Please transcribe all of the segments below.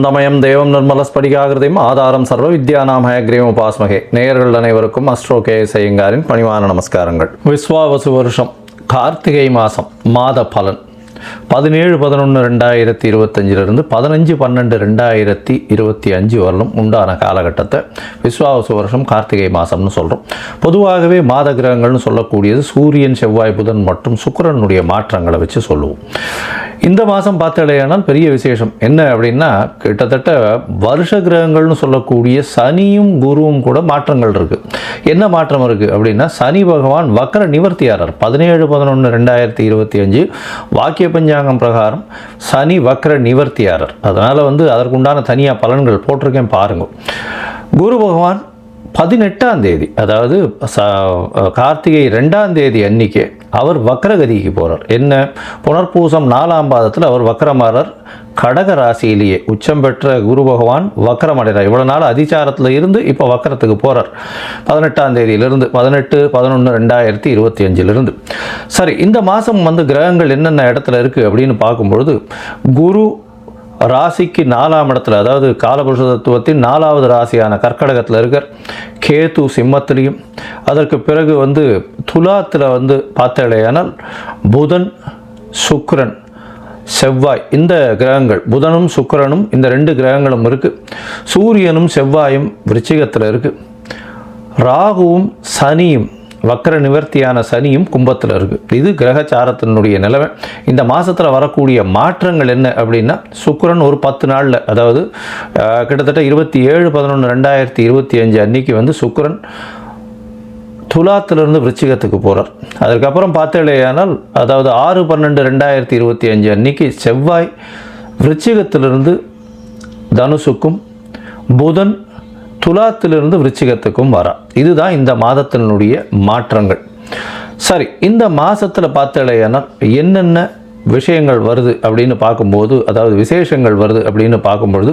ஞானானந்தமயம் தேவம் நிர்மலஸ்படிகாகிருதியும் ஆதாரம் சர்வ வித்யானாம் ஹயக்ரீவம் உபாஸ்மகே. நேயர்கள் அனைவருக்கும் அஸ்ட்ரோ கே செய்யுங்காரின் பணிவான நமஸ்காரங்கள். விஸ்வாவசு வருஷம் கார்த்திகை மாதம் மாத பலன். பதினேழு பதினொன்று ரெண்டாயிரத்தி இருபத்தஞ்சிலிருந்து பதினஞ்சு பன்னெண்டு ரெண்டாயிரத்தி இருபத்தி அஞ்சு வரலும் உண்டான காலகட்டத்தை விஸ்வாவசு வருஷம் கார்த்திகை மாதம்னு சொல்கிறோம் பொதுவாகவே மாத கிரகங்கள்னு சொல்லக்கூடியது சூரியன் செவ்வாய் புதன் மற்றும் சுக்கரனுடைய மாற்றங்களை வச்சு சொல்லுவோம். இந்த மாதம் பார்த்தாலேயானால் பெரிய விசேஷம். என்ன அப்படின்னா கிட்டத்தட்ட வருஷ கிரகங்கள்னு சொல்லக்கூடிய சனியும் குருவும் கூட மாற்றங்கள் இருக்குது என்ன மாற்றம் இருக்குது அப்படின்னா சனி பகவான் வக்கர நிவர்த்தியாளர் பதினேழு பதினொன்று ரெண்டாயிரத்தி இருபத்தி அஞ்சு வாக்கிய பஞ்சாங்கம் பிரகாரம் சனி வக்ர நிவர்த்தியாரர். அதனால் வந்து அதற்குண்டான தனியாக பலன்கள் போட்டிருக்கேன் பாருங்கள் குரு பகவான் பதினெட்டாம் தேதி அதாவது கார்த்திகை ரெண்டாம் தேதி அன்னைக்கு அவர் வக்ரகதிக்கு போகிறார் என்ன? புனர்பூசம் நாலாம் பாதத்தில் அவர் வக்ரமாறர் கடக ராசியிலேயே உச்சம் பெற்ற குரு பகவான் வக்ரமடைகிறார். இவ்வளோ நாள் அதிச்சாரத்தில் இருந்து இப்போ வக்கரத்துக்கு போகிறார் பதினெட்டாம் தேதியிலிருந்து பதினெட்டு பதினொன்று ரெண்டாயிரத்தி இருபத்தி அஞ்சிலிருந்து சரி இந்த மாதம் வந்து கிரகங்கள் என்னென்ன இடத்துல இருக்குது அப்படின்னு பார்க்கும்பொழுது குரு ராசிக்கு நாலாம் இடத்துல அதாவது காலபுருஷ தத்துவத்தின் நாலாவது ராசியான கர்க்கடகத்தில் இருக்கார். கேது சிம்மத்திலையும் அதற்கு பிறகு வந்து துலாத்தில் வந்து பார்த்தேலையானால் புதன் சுக்ரன் செவ்வாய் இந்த கிரகங்கள் புதனும் சுக்கரனும் இந்த ரெண்டு கிரகங்களும் இருக்குது சூரியனும் செவ்வாயும் விருச்சிகத்தில் இருக்குது ராகுவும் சனியும் வக்கர நிவர்த்தியான சனியும் கும்பத்தில் இருக்குது இது கிரகச்சாரத்தினுடைய நிலைமை இந்த மாதத்தில் வரக்கூடிய மாற்றங்கள் என்ன அப்படின்னா சுக்கிரன் ஒரு பத்து நாளில் அதாவது கிட்டத்தட்ட இருபத்தி ஏழு பதினொன்று ரெண்டாயிரத்தி இருபத்தி அஞ்சு அன்னைக்கு வந்து சுக்கரன் துலாத்திலிருந்து விருச்சிகத்துக்கு போகிறார் அதுக்கப்புறம் பார்த்தேலையானால் அதாவது ஆறு பன்னெண்டு ரெண்டாயிரத்தி இருபத்தி அஞ்சு அன்னைக்கு செவ்வாய் விருச்சிகத்திலிருந்து தனுசுக்கும் புதன் துலாத்திலிருந்து விருச்சிகத்துக்கும் வரா. இதுதான் இந்த மாதத்தினுடைய மாற்றங்கள். சரி இந்த மாதத்தில் பார்த்தலையானால் என்னென்ன விஷயங்கள் வருது அப்படின்னு பார்க்கும்போது அதாவது விசேஷங்கள் வருது அப்படின்னு பார்க்கும்பொழுது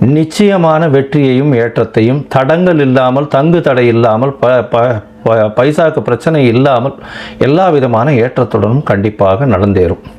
நிச்சயமான வெற்றியையும் ஏற்றத்தையும் தடங்கள் இல்லாமல் தங்கு தடை இல்லாமல் ப ப ப- பைசாக்கு பிரச்சனை இல்லாமல் எல்லா விதமான ஏற்றத்துடனும் கண்டிப்பாக நடந்தேறும்.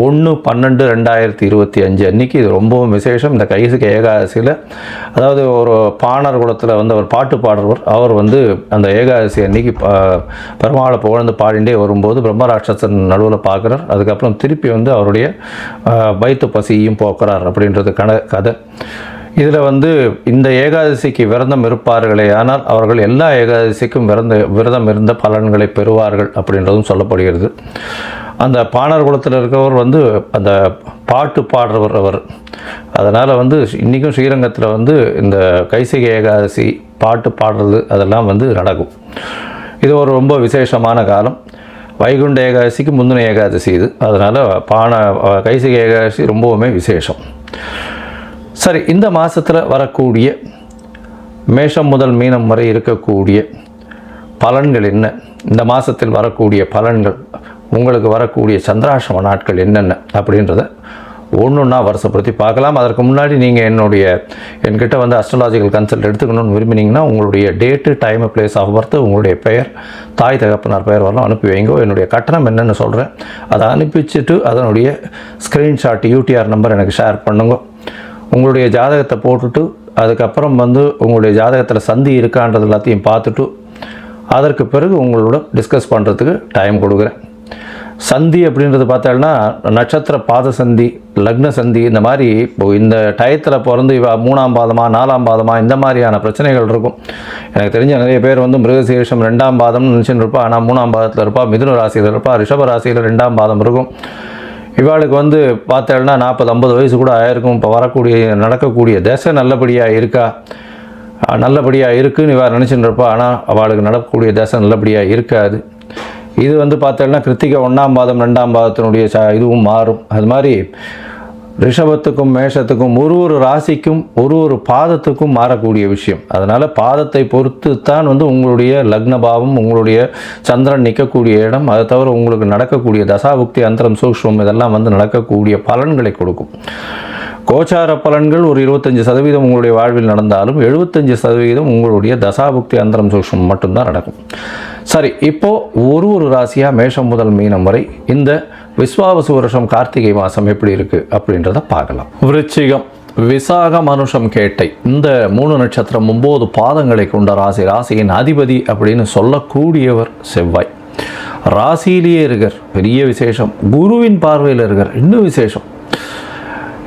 ஒன்று பன்னெண்டு ரெண்டாயிரத்தி இருபத்தி அஞ்சு அன்றைக்கி இது ரொம்பவும் விசேஷம். இந்த கைசுக்கு ஏகாதசியில் அதாவது ஒரு பாணர் குலத்தில் வந்து அவர் பாட்டு பாடுறவர். அவர் வந்து அந்த ஏகாதசி அன்னைக்கு பெருமாளை புகழ்ந்து பாடிண்டே வரும்போது பிரம்மராட்சசன் நடுவில் பார்க்குறார். அதுக்கப்புறம் திருப்பி வந்து அவருடைய வயிற்று பசியையும் போக்குறார் அப்படின்றது கன கதை. இதில் வந்து இந்த ஏகாதசிக்கு விரதம் இருப்பார்களே ஆனால் அவர்கள் எல்லா ஏகாதசிக்கும் விரத விரதம் இருந்த பலன்களை பெறுவார்கள் அப்படின்றதும் சொல்லப்படுகிறது. அந்த பாணர் குலத்தில் இருக்கவர் வந்து அந்த பாட்டு பாடுறவர் அவர். அதனால் வந்து இன்றைக்கும் ஸ்ரீரங்கத்தில் வந்து இந்த கைசிகை ஏகாதசி பாட்டு பாடுறது அதெல்லாம் வந்து நடக்கும். இது ஒரு ரொம்ப விசேஷமான காலம். வைகுண்ட ஏகாதசிக்கு முந்தின ஏகாதசி இது. அதனால் பான கைசிகை ஏகாதசி ரொம்பவுமே விசேஷம். சரி இந்த மாதத்தில் வரக்கூடிய மேஷம் முதல் மீனம் வரை இருக்கக்கூடிய பலன்கள் என்ன? இந்த மாதத்தில் வரக்கூடிய பலன்கள் உங்களுக்கு வரக்கூடிய சந்திராசிரம நாட்கள் என்னென்ன அப்படின்றத ஒன்று ஒன்றா வருஷப்படுத்தி பார்க்கலாம். அதற்கு முன்னாடி நீங்கள் என்னுடைய என்கிட்ட வந்து அஸ்ட்ராலாஜிக்கல் கன்சல்ட் எடுத்துக்கணும்னு விரும்பினீங்கன்னா உங்களுடைய date time place of birth உங்களுடைய பெயர் தாய் தகப்பனார் பெயர் வரலாம் அனுப்பி வைங்கோ. என்னுடைய கட்டணம் என்னென்னு சொல்கிறேன் அதை அனுப்பிச்சிட்டு அதனுடைய ஸ்க்ரீன்ஷாட் யூடிஆர் நம்பர் எனக்கு ஷேர் பண்ணுங்க. உங்களுடைய ஜாதகத்தை போட்டுட்டு அதுக்கப்புறம் வந்து உங்களுடைய ஜாதகத்தில் சந்தி இருக்கான்றது எல்லாத்தையும் பார்த்துட்டு அதற்கு பிறகு உங்களோட டிஸ்கஸ் பண்ணுறதுக்கு டைம் கொடுக்குறேன். சந்தி அப்படின்றது பார்த்தோம்னா நட்சத்திர பாத சந்தி லக்ன சந்தி இந்த மாதிரி இப்போ இந்த டயத்தில் பிறந்து இவ மூணாம் பாதமாக நாலாம் பாதமாக இந்த மாதிரியான பிரச்சனைகள் இருக்கும். எனக்கு தெரிஞ்ச நிறைய பேர் வந்து மிருகசீரிஷம் ரெண்டாம் பாதம்னு நினச்சின்னு இருப்பா ஆனால் மூணாம் பாதத்தில் இருப்பா மிதுன ராசியில் இருப்பா ரிஷப ராசியில் ரெண்டாம் பாதம் இருக்கும். இவாளுக்கு வந்து பார்த்தேன்னா நாற்பது ஐம்பது வயசு கூட ஆயிருக்கும். இப்போ வரக்கூடிய நடக்கக்கூடிய தசை நல்லபடியாக இருக்கா? நல்லபடியாக இருக்குன்னு இவா நினச்சிட்டு இருப்பா ஆனால் அவளுக்கு நடக்கக்கூடிய தசை நல்லபடியாக இருக்காது. இது வந்து பார்த்தோம்னா கிருத்திகை ஒன்றாம் பாதம் ரெண்டாம் பாதத்தினுடைய ச இதுவும் மாறும். அது மாதிரி ரிஷபத்துக்கும் மேஷத்துக்கும் ஒரு ஒரு ராசிக்கும் ஒரு ஒரு பாதத்துக்கும் மாறக்கூடிய விஷயம். அதனால் பாதத்தை பொறுத்து தான் வந்து உங்களுடைய லக்ன பாவம் உங்களுடைய சந்திரன் நிற்கக்கூடிய இடம். அதை தவிர உங்களுக்கு நடக்கக்கூடிய தசாபுக்தி அந்தரம் சூக்ஷ்மம் இதெல்லாம் வந்து நடக்கக்கூடிய பலன்களை கொடுக்கும். கோச்சார பலன்கள் ஒரு இருபத்தஞ்சி சதவீதம் உங்களுடைய வாழ்வில் நடந்தாலும் எழுபத்தஞ்சு சதவீதம் உங்களுடைய தசாபுக்தி அந்தரம் சூக்ஷ்மம் மட்டும்தான் நடக்கும். சரி இப்போ ஒரு ஒரு ராசியாக மேஷம் முதல் மீனம் வரை இந்த விஸ்வாவசு வருஷம் கார்த்திகை மாதம் எப்படி இருக்குது அப்படின்றத பார்க்கலாம். விருச்சிகம் விசாக மனுஷம் கேட்டை. இந்த மூணு நட்சத்திரம் ஒம்பது பாதங்களை கொண்ட ராசி ராசியின் அதிபதி அப்படின்னு சொல்லக்கூடியவர் செவ்வாய். ராசியிலேயே இருக்கார் பெரிய விசேஷம். குருவின் பார்வையில் இருக்கார் இன்னும் விசேஷம்.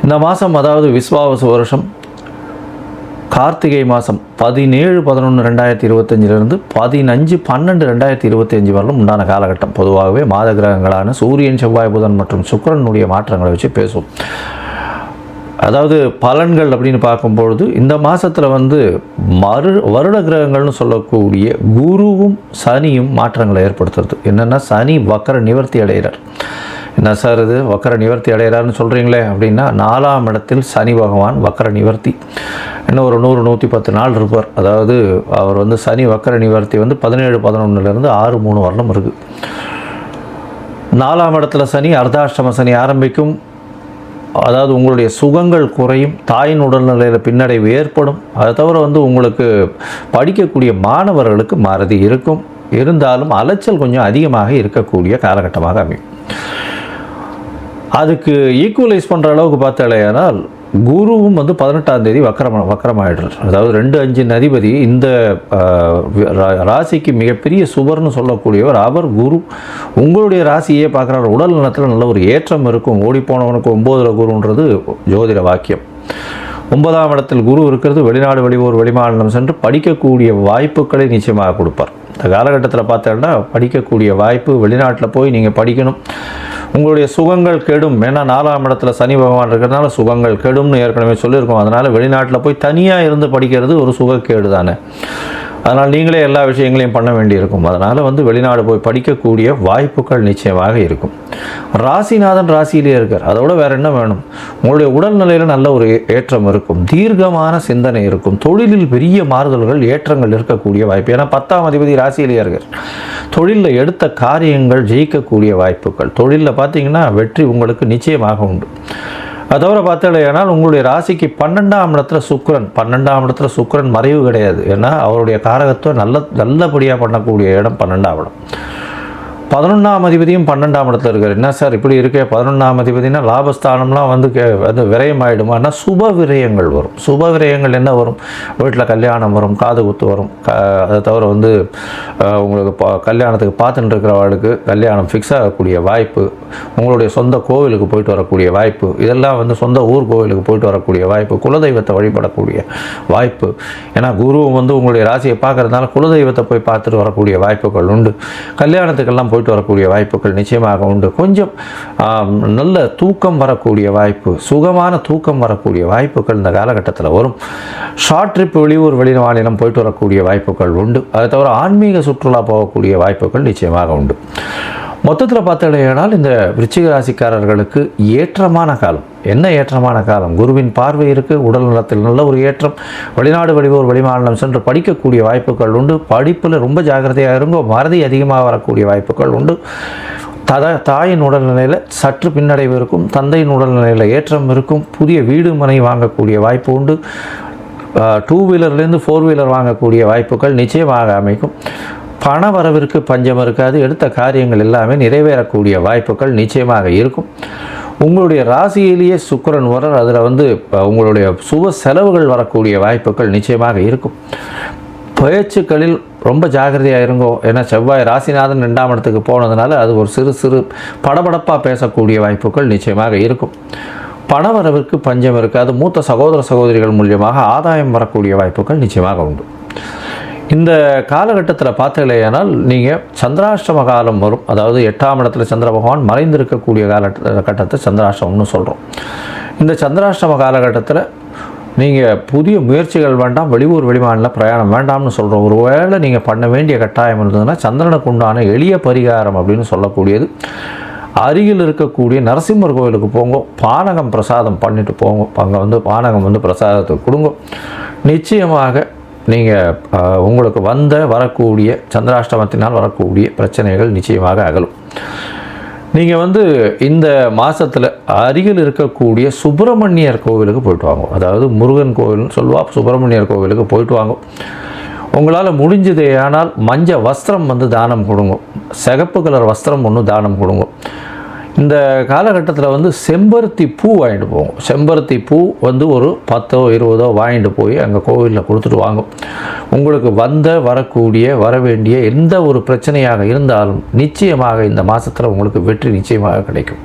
இந்த மாதம் அதாவது விஸ்வாவசு வருஷம் கார்த்திகை மாதம் பதினேழு பதினொன்று ரெண்டாயிரத்தி இருபத்தஞ்சிலிருந்து பதினஞ்சு பன்னெண்டு ரெண்டாயிரத்தி இருபத்தஞ்சு வரலும் உண்டான காலகட்டம். பொதுவாகவே மாத கிரகங்களான சூரியன் செவ்வாய் புதன் மற்றும் சுக்கிரனுடைய மாற்றங்களை வச்சு பேசுவோம். அதாவது பலன்கள் அப்படின்னு பார்க்கும்பொழுது இந்த மாதத்தில் வந்து மறு வருட கிரகங்கள்னு சொல்லக்கூடிய குருவும் சனியும் மாற்றங்களை ஏற்படுத்துறது. என்னென்னா சனி வக்கர நிவர்த்தி அடைகிறார். என்ன சார் இது? வக்கர நிவர்த்தி அடைகிறாருன்னு சொல்கிறீங்களே அப்படின்னா நாலாம் இடத்தில் சனி பகவான் வக்கர நிவர்த்தி. இன்னும் ஒரு நூறு நூற்றி பத்து நாள் இருப்பார். அதாவது அவர் வந்து சனி வக்கர நிவர்த்தி வந்து பதினேழு பதினொன்றுலேருந்து ஆறு மூணு வருடம் இருக்குது நாலாம் இடத்துல சனி அர்த்தாஷ்டம சனி ஆரம்பிக்கும். அதாவது உங்களுடைய சுகங்கள் குறையும். தாயின் உடல்நிலையில் பின்னடைவு ஏற்படும். அதை தவிர வந்து உங்களுக்கு படிக்கக்கூடிய மாணவர்களுக்கு மறதி இருக்கும். இருந்தாலும் அலைச்சல் கொஞ்சம் அதிகமாக இருக்கக்கூடிய காலகட்டமாக அமையும். அதுக்கு ஈக்குவலைஸ் பண்ணுற அளவுக்கு பார்த்தாலேயானால் குருவும் வந்து பதினெட்டாம் தேதி வக்கரம் வக்கரமாயிடுறார். அதாவது ரெண்டு அஞ்சு அதிபதி இந்த ராசிக்கு மிகப்பெரிய சுவர்னு சொல்லக்கூடியவர் அவர் குரு. உங்களுடைய ராசியே பார்க்குறாரு. உடல் நலத்தில் நல்ல ஒரு ஏற்றம் இருக்கும். ஓடிப்போனவனுக்கு ஒம்போதில் குருன்றது ஜோதிட வாக்கியம். ஒன்பதாம் இடத்தில் குரு இருக்கிறது. வெளிநாடு வெளியூர் வெளிமாநிலம் சென்று படிக்கக்கூடிய வாய்ப்புகளை நிச்சயமாக கொடுப்பார். இந்த காலகட்டத்தில் பார்த்தோன்னா படிக்கக்கூடிய வாய்ப்பு வெளிநாட்டில் போய் நீங்கள் படிக்கணும். உங்களுடைய சுகங்கள் கெடும். ஏன்னா நாலாம் இடத்துல சனி பகவான் இருக்கிறதுனால சுகங்கள் கெடும்னு ஏற்கனவே சொல்லியிருக்கோம். அதனால் வெளிநாட்டில் போய் தனியாக இருந்து படிக்கிறது ஒரு சுகக்கேடு தானே அதனால் நீங்களே எல்லா விஷயங்களையும் பண்ண வேண்டியிருக்கும். அதனால் வந்து வெளிநாடு போய் படிக்கக்கூடிய வாய்ப்புகள் நிச்சயமாக இருக்கும். ராசிநாதன் ராசியிலே இருக்கார். அதோட வேறு என்ன வேணும்? உங்களுடைய உடல்நிலையில் நல்ல ஒரு ஏற்றம் இருக்கும். தீர்க்கமான சிந்தனை இருக்கும். தொழிலில் பெரிய மாறுதல்கள் ஏற்றங்கள் இருக்கக்கூடிய வாய்ப்பு. ஏன்னா பத்தாம் அதிபதி ராசியிலேயே இருக்கார். தொழிலில் எடுத்த காரியங்கள் ஜெயிக்கக்கூடிய வாய்ப்புகள். தொழிலில் பார்த்தீங்கன்னா வெற்றி உங்களுக்கு நிச்சயமாக உண்டு. அது தவிர உங்களுடைய ராசிக்கு பன்னெண்டாம் இடத்துல சுக்கரன் பன்னெண்டாம் இடத்துல சுக்கிரன் மறைவு கிடையாது. ஏன்னா அவருடைய காரகத்துவம் நல்ல நல்லபடியாக பண்ணக்கூடிய இடம் பன்னெண்டாம் இடம். பதினொன்றாம் அதிபதியும் பன்னெண்டாம் இடத்துல இருக்கார். என்ன சார் இப்படி இருக்கே? பதினொன்றாம் அதிபதினா லாபஸ்தானம்லாம் வந்து கே வந்து விரயம் ஆகிடுமானா சுப விரயங்கள் வரும். சுப விரயங்கள் என்ன வரும்? வீட்டில் கல்யாணம் வரும் காது குத்து வரும். க அதை தவிர வந்து உங்களுக்கு பா கல்யாணத்துக்கு பார்த்துட்டு இருக்கிறவர்களுக்கு கல்யாணம் ஃபிக்ஸ் ஆகக்கூடிய வாய்ப்பு உங்களுடைய சொந்த கோவிலுக்கு போயிட்டு வரக்கூடிய வாய்ப்பு இதெல்லாம் வந்து சொந்த ஊர் கோவிலுக்கு போயிட்டு வரக்கூடிய வாய்ப்பு குலதெய்வத்தை வழிபடக்கூடிய வாய்ப்பு. ஏன்னா குரு வந்து உங்களுடைய ராசியை பார்க்கறதுனால குலதெய்வத்தை போய் பார்த்துட்டு வரக்கூடிய வாய்ப்புகள் உண்டு. கல்யாணத்துக்கெல்லாம் போயிட்டு வரக்கூடிய வாய்ப்புகள் நிச்சயமாக உண்டு. கொஞ்சம் நல்ல தூக்கம் வரக்கூடிய வாய்ப்பு சுகமான தூக்கம் வரக்கூடிய வாய்ப்புகள் இந்த காலகட்டத்தில் வரும். ஷார்ட் ட்ரிப் வெளியூர் வெளிமாநிலம் போயிட்டு வரக்கூடிய வாய்ப்புகள் உண்டு. அதை தவிர ஆன்மீக சுற்றுலா போகக்கூடிய வாய்ப்புகள் நிச்சயமாக உண்டு. மொத்தத்தில் பார்த்தீங்கன்னா இந்த விருச்சிக ராசிக்காரர்களுக்கு ஏற்றமான காலம். என்ன ஏற்றமான காலம்? குருவின் பார்வை இருக்குது உடல் நலத்தில் நல்ல ஒரு ஏற்றம். வெளிநாடு வெளியூர் வெளிமாநிலம் சென்று படிக்கக்கூடிய வாய்ப்புகள் உண்டு. படிப்பில் ரொம்ப ஜாக்கிரதையாக இருங்கோ மறதி அதிகமாக வரக்கூடிய வாய்ப்புகள் உண்டு. தத தாயின் உடல்நிலையில் சற்று பின்னடைவு இருக்கும். தந்தையின் உடல்நிலையில் ஏற்றம் இருக்கும். புதிய வீடு மனை வாங்கக்கூடிய வாய்ப்பு உண்டு. டூ வீலர்லேருந்து ஃபோர் வீலர் வாங்கக்கூடிய வாய்ப்புகள் நிச்சயமாக அமைக்கும். பண வரவிற்கு பஞ்சம் இருக்காது. எடுத்த காரியங்கள் எல்லாமே நிறைவேறக்கூடிய வாய்ப்புகள் நிச்சயமாக இருக்கும். உங்களுடைய ராசியிலேயே சுக்கரன் வரல் அதில் வந்து உங்களுடைய சுப செலவுகள் வரக்கூடிய வாய்ப்புகள் நிச்சயமாக இருக்கும். பேச்சுக்களில் ரொம்ப ஜாகிரதையாக இருங்கோ. ஏன்னா செவ்வாய் ராசிநாதன் ரெண்டாம் இடத்துக்கு போனதுனால அது ஒரு சிறு சிறு படபடப்பாக பேசக்கூடிய வாய்ப்புகள் நிச்சயமாக இருக்கும். பணவரவிற்கு பஞ்சம் இருக்காது மூத்த சகோதர சகோதரிகள் மூலியமாக ஆதாயம் வரக்கூடிய வாய்ப்புகள் நிச்சயமாக உண்டு. இந்த காலகட்டத்தில் பார்த்தீங்களேனால் நீங்கள் சந்திராஷ்டம காலம் வரும். அதாவது எட்டாம் இடத்துல சந்திர பகவான் மறைந்திருக்கக்கூடிய காலகட்டத்தை சந்திராஷ்டமம்னு சொல்கிறோம் இந்த சந்திராஷ்டம காலகட்டத்தில் நீங்கள் புதிய முயற்சிகள் வேண்டாம் வெளியூர் வெளிமாநில பிரயாணம் வேண்டாம்னு சொல்கிறோம் ஒரு வேளை நீங்கள் பண்ண வேண்டிய கட்டாயம் இருந்ததுன்னா சந்திரனுக்கு உண்டான எளிய பரிகாரம் அப்படின்னு சொல்லக்கூடியது. அருகில் இருக்கக்கூடிய நரசிம்மர் கோவிலுக்கு போங்க பானகம் பிரசாதம் பண்ணிட்டு போங்க. அங்கே வந்து பானகம் வந்து பிரசாதத்துக்கு கொடுங்க. நிச்சயமாக நீங்கள் உங்களுக்கு வந்த வரக்கூடிய சந்திராஷ்டமத்தினால் வரக்கூடிய பிரச்சனைகள் நிச்சயமாக அகலும். நீங்கள் வந்து இந்த மாதத்தில் அருகில் இருக்கக்கூடிய சுப்பிரமணியர் கோவிலுக்கு போயிட்டு வாங்க. அதாவது முருகன் கோவில்னு சொல்லுவா சுப்பிரமணியர் கோவிலுக்கு போயிட்டு வாங்க. உங்களால் முடிஞ்சதே ஆனால் மஞ்சள் வஸ்திரம் வந்து தானம் கொடுங்க. சிகப்பு கலர் வஸ்திரம் ஒன்று தானம் கொடுங்க. இந்த காலகட்டத்தில் வந்து செம்பருத்தி பூ வாங்கிட்டு போவோம். செம்பருத்தி பூ வந்து ஒரு பத்தோ இருபதோ வாங்கிட்டு போய் அங்கே கோவிலில் கொடுத்துட்டு வாங்கும். உங்களுக்கு வந்த வரக்கூடிய வர வேண்டிய எந்த ஒரு பிரச்சனையாக இருந்தாலும் நிச்சயமாக இந்த மாதத்தில் உங்களுக்கு வெற்றி நிச்சயமாக கிடைக்கும்.